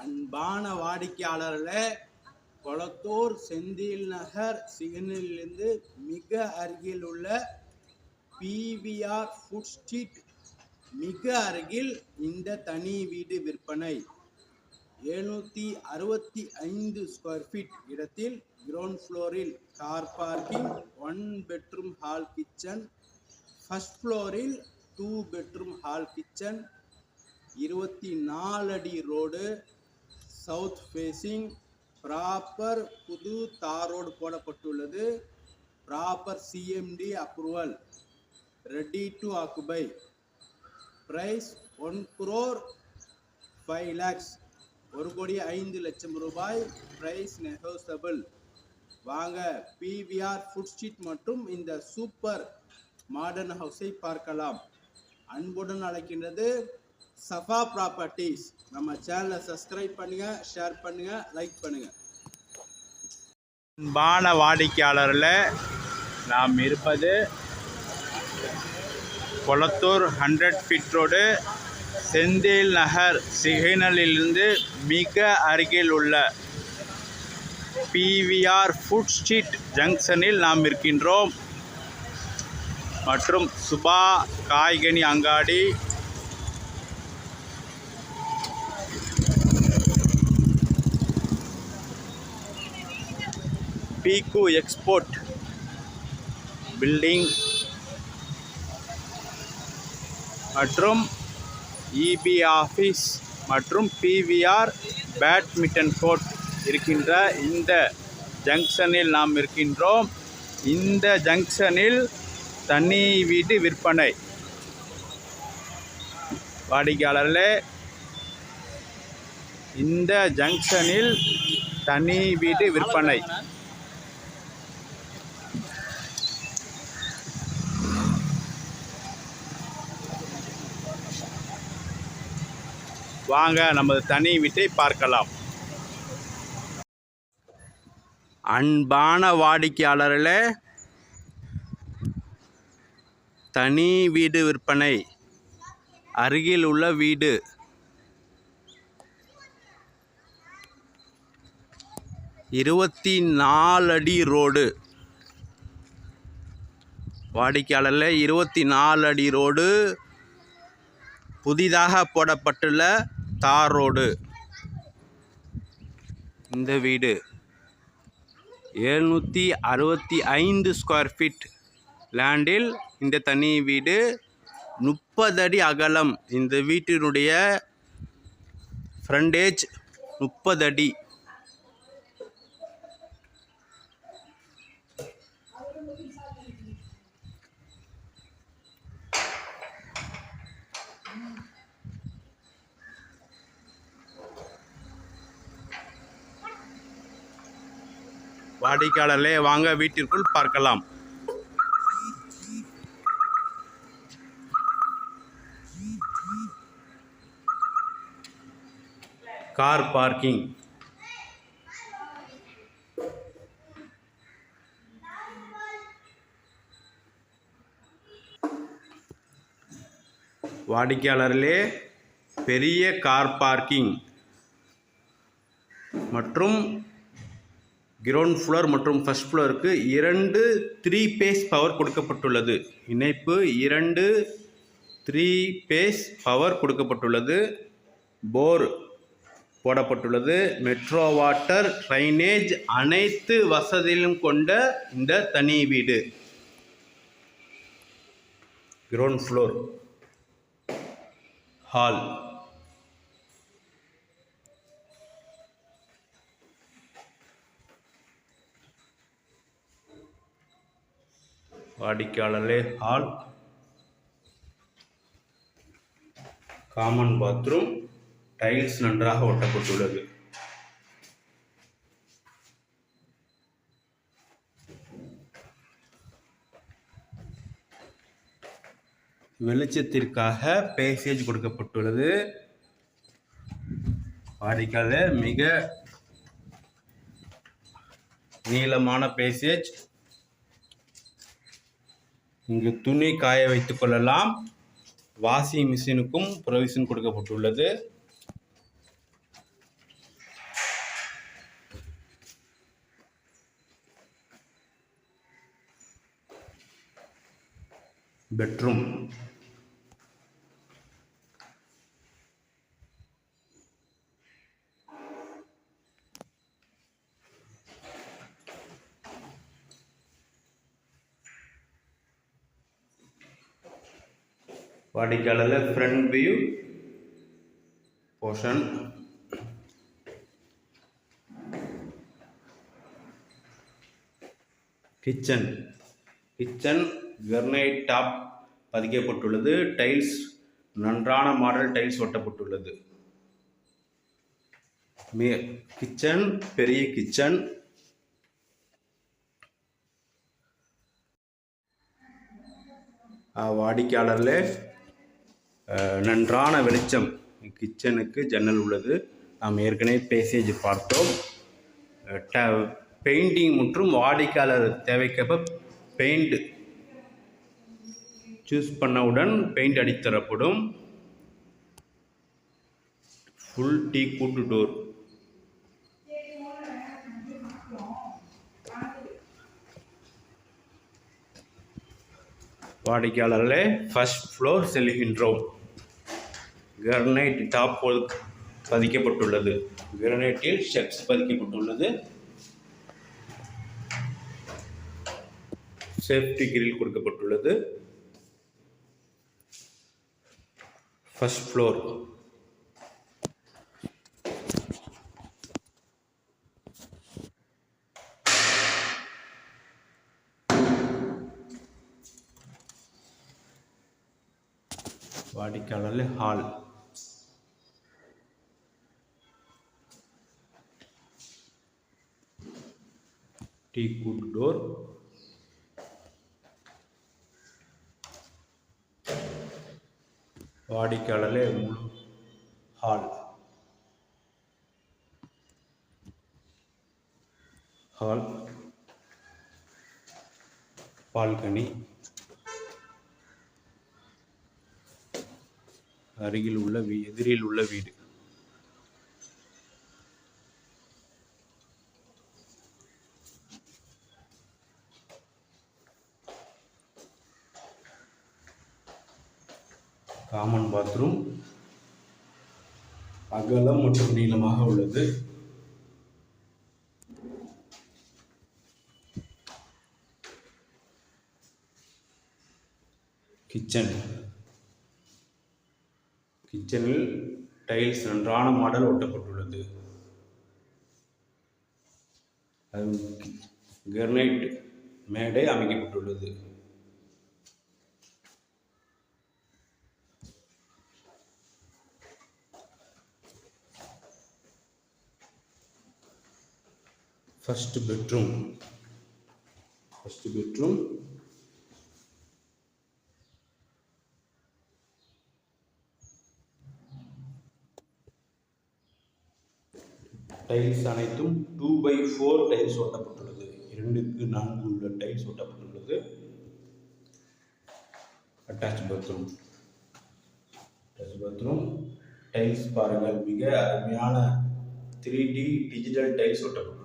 அன்பான வாடிக்கையாளர்களே கொளத்தூர் செந்தில் நகர் சிக்னலிலிருந்து மிக அருகில் உள்ள பிவிஆர் ஃபுட் ஸ்ட்ரீட் மிக அருகில் இந்த தனி வீடு விற்பனை. எழுநூற்றி அறுபத்தி ஐந்து ஸ்கொயர் ஃபீட் இடத்தில் கிரவுண்ட் ஃப்ளோரில் car parking one bedroom hall kitchen first ஃப்ளோரில் டூ பெட்ரூம் ஹால் கிச்சன் இருபத்தி நாலு அடி ரோடு சவுத் ஃபேஸிங் ப்ராப்பர் புது தார் ரோடு போடப்பட்டுள்ளது. Proper CMD approval. Ready to occupy. Price one crore five lakhs. ஒரு கோடி ஐந்து லட்சம் ரூபாய். ப்ரைஸ் நெகோசபிள் வாங்க பிவிஆர் ஃபுட் ஸ்ட்ரீட் மற்றும் இந்த சூப்பர் மாடர்ன் ஹவுஸை பார்க்கலாம். அன்புடன் அழைக்கின்றது சஃபா ப்ராப்பர்ட்டிஸ் நம்ம சேனலை சப்ஸ்கிரைப் பண்ணுங்க ஷேர் பண்ணுங்க லைக் பண்ணுங்க. அன்பான வாடிக்கையாளரில் நாம் இருப்பது Kolathur hundred feet road Senthil Nagar சிக்னலிலிருந்து மிக அருகில் உள்ள பிவிஆர் ஃபுட் ஸ்ட்ரீட் ஜங்ஷனில் நாம் இருக்கின்றோம். மற்றும் சுபா காய்கனி அங்காடி பீக்கு எக்ஸ்போர்ட் பில்டிங் மற்றும் இபி ஆஃபீஸ் மற்றும் பிவிஆர் பேட்மிண்டன் கோர்ட் இருக்கின்ற இந்த ஜங்ஷனில் நாம் இருக்கின்றோம். இந்த ஜங்ஷனில் தனி வீடு விற்பனை. வாடிக்கையாளர்களே இந்த ஜங்ஷனில் தனி வீடு விற்பனை. வாங்க நமது தனி வீட்டை பார்க்கலாம். அன்பான வாடிக்கையாளர்களே தனி வீடு விற்பனை அருகில் உள்ள வீடு. இருபத்தி நாலு அடி ரோடு. வாடிக்கையாளரில் இருபத்தி நாலு அடி ரோடு புதிதாக போடப்பட்டுள்ள தார் ரோடு இந்த வீடு எழுநூற்றி அறுபத்தி ஐந்து ஸ்கொயர் ஃபீட் லேண்டில் இந்த தனி வீடு முப்பது அடி அகலம். இந்த வீட்டினுடைய ஃப்ரண்டேஜ் முப்பது அடி. வாடிக்கையாளர்களே வாங்க வீட்டிற்குள் பார்க்கலாம். Car parking. வாடிக்கையாளர்களே பெரிய கார் பார்க்கிங். மற்றும் கிரவுண்ட் ஃப்ளோர் மற்றும் ஃபர்ஸ்ட் ஃப்ளோருக்கு இரண்டு த்ரீ பேஸ் பவர் கொடுக்கப்பட்டுள்ளது. இணைப்பு இரண்டு த்ரீ பேஸ் பவர் கொடுக்கப்பட்டுள்ளது. போர் போடப்பட்டுள்ளது. மெட்ரோ வாட்டர் ட்ரைனேஜ் அனைத்து வசதியிலும் கொண்ட இந்த தனி வீடு. கிரவுண்ட் ஃப்ளோர் ஹால் வாடிக்கையாளர்களே ஹால் காமன் பாத்ரூம் டைல்ஸ் நன்றாக ஒட்டப்பட்டுள்ளது. வெளிச்சத்திற்காக பேசேஜ் கொடுக்கப்பட்டுள்ளது. வாடிக்கையாளர் மிக நீளமான பேசேஜ் இங்கு துணி காய வைத்து கொள்ளலாம். வாஷிங் மிஷினுக்கும் ப்ரொவிஷன் கொடுக்கப்பட்டுள்ளது. Bedroom. வாடிக்கையாளரில் front view portion kitchen kitchen வெர்னைட் top பதிக்கப்பட்டுள்ளது. டைல்ஸ் நன்றான மாடல் டைல்ஸ் ஒட்டப்பட்டுள்ளது. மே கிச்சன் பெரிய கிச்சன் வாடிக்கையாளரில் நன்றான வெளிச்சம். கிச்சனுக்கு ஜன்னல் உள்ளது. நாம் ஏற்கனவே பேசேஜ் பார்த்தோம். பெயிண்டிங் மற்றும் வாடிக்கையாளர் தேவைக்கேற்ப பெயிண்ட் சூஸ் பண்ணவுடன் பெயிண்ட் அடித்தரப்படும் ஃபுல் டீ கூட்டு டோர். வாடிக்கையாளர்களே ஃபஸ்ட் ஃப்ளோர் செல்கின்றோம் கிரனைட் டாப் பதிக்கப்பட்டுள்ளது. கிரனைட்டில் ஸ்டெப்ஸ் பதிக்கப்பட்டுள்ளது. சேஃப்டி கிரில் கொடுக்கப்பட்டுள்ளது. ஃபர்ஸ்ட் ஃப்ளோர் வாடிக்கையாளர் ஹால் he could டோர் வாடிக்கையாளர்களே முழு ஹால். ஹால். பால்கனி. அருகில் உள்ள வீ எதிரில் உள்ள வீடு. Common bathroom. அகலம் மற்றும் நீளமாக உள்ளது. கிச்சன் கிச்சனில் டைல்ஸ் நன்றான மாடல் ஒட்டப்பட்டுள்ளது. அது கிரனைட் மேடை அமைக்கப்பட்டுள்ளது. First bedroom first bedroom tiles அனைத்தும் டூ பை ஃபோர் டைல்ஸ் ஒட்டப்பட்டுள்ளது. இரண்டுக்கு நான்கு உள்ள tiles ஒட்டப்பட்டுள்ளது. Attach bathroom attach bathroom tiles பாருங்கள் மிக அருமையான த்ரீ டி டிஜிட்டல் டைல்ஸ் ஒட்டப்பட்டுள்ளது.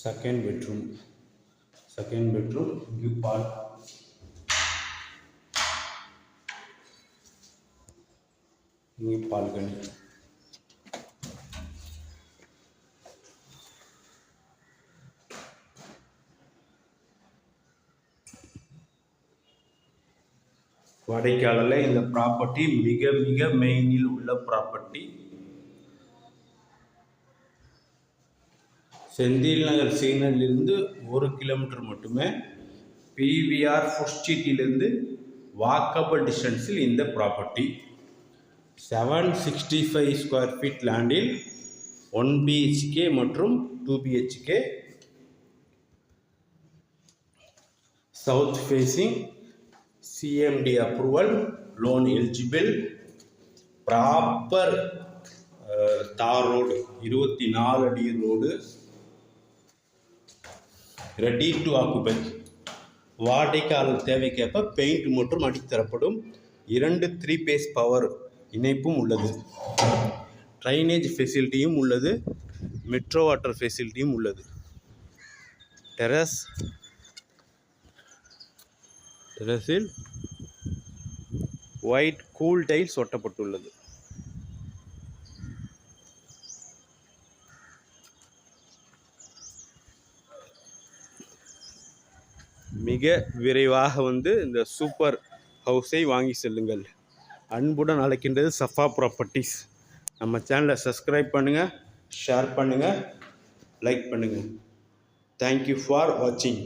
செகண்ட் பெட்ரூம் செகண்ட் பெட்ரூம் இங்கு பால் இங்கே பால்கனி வாடிக்கையாளரில் இந்த ப்ராப்பர்ட்டி மிக மிக மெயினில் உள்ள ப்ராப்பர்ட்டி செந்தில் நகர் சீனலிருந்து ஒரு கிலோமீட்டர் மட்டுமே. பிவிஆர் ஃபுட் ஸ்ட்ரீட்டிலிருந்து வாக்கபிள் டிஸ்டன்ஸில் இந்த property seven sixty five square feet லேண்டில் ஒன் பிஹெச்கே மற்றும் two BHK south facing CMD approval loan eligible proper தார் ரோடு இருபத்தி நாலு அடி ரோடு ரெடி டு ஆக்குபை வாடிக்கையாளர் தேவைக்கேற்ப பெயிண்ட் மற்றும் அடித்தரப்படும் இரண்டு த்ரீ பேஸ் பவர் இணைப்பும் உள்ளது. ட்ரைனேஜ் ஃபெசிலிட்டியும் உள்ளது. மெட்ரோ வாட்டர் ஃபெசிலிட்டியும் உள்ளது. டெரஸ் டெரஸில் ஒயிட் கூல் டைல்ஸ் ஒட்டப்பட்டுள்ளது. மிக விரைவாக வந்து இந்த சூப்பர் ஹவுஸை வாங்கி செல்லுங்கள். அன்புடன் அழைக்கின்றது சஃபா ப்ராப்பர்ட்டிஸ் நம்ம சேனலை சப்ஸ்கிரைப் பண்ணுங்கள் ஷேர் பண்ணுங்கள் லைக் பண்ணுங்கள் தேங்க்யூ ஃபார் வாட்சிங்